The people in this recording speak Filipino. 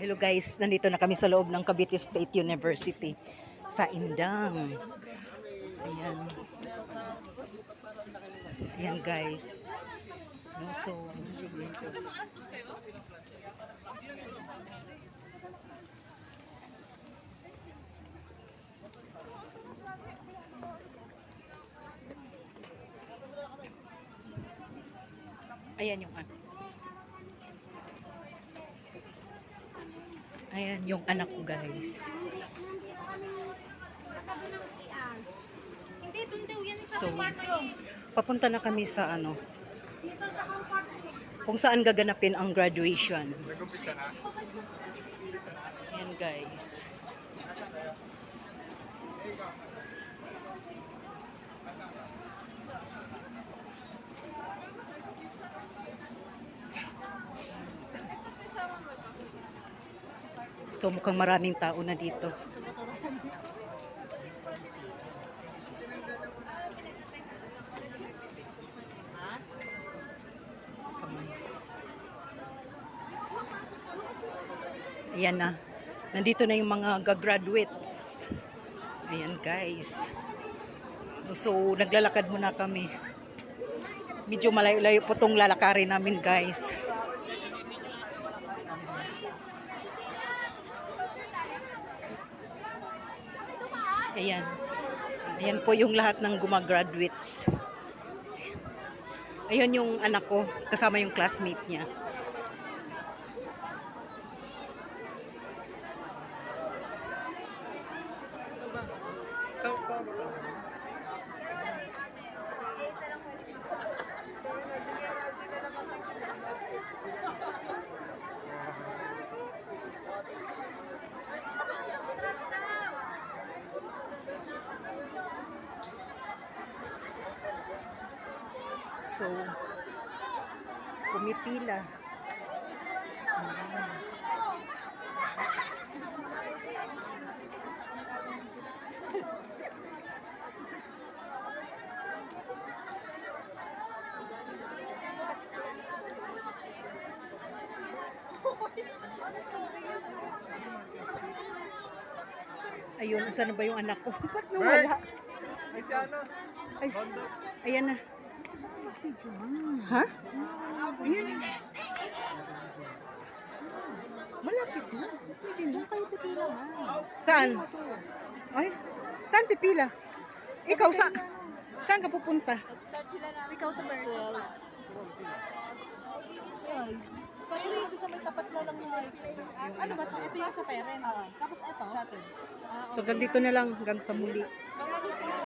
Hello guys, nandito na kami sa loob ng Cavite State University sa Indang. Ayan. Ayan guys. No, so, ayan yung ano. Ayan yung anak ko guys. So, papunta na kami sa ano, kung saan gaganapin ang graduation. Ayan guys. So mukhang maraming tao na dito. Ayan na. Nandito na yung mga gagraduates. Ayan guys. So, naglalakad muna kami. Medyo malayo-layo po tong lalakarin namin guys. Ayan. Ayan po yung lahat ng gumagraduates. Ayun yung anak ko, kasama yung classmate niya. So, pumipila. Ayan. Ayun, asan na ba yung anak ko? Ba't nawala? Ay, si ano? Ay, ayan na. Ha? Ayan. Malapit na. Pwede na. kayo pipila ma. Saan? Ay, saan pipila? Ikaw, sa, saan ka pupunta? Ikaw to virtual. Kaya dito sa may tapat na lang ng Ano ba to? Ito yung sa parent. Tapos ito? Sa atin. So, ganito na lang hanggang sa muli.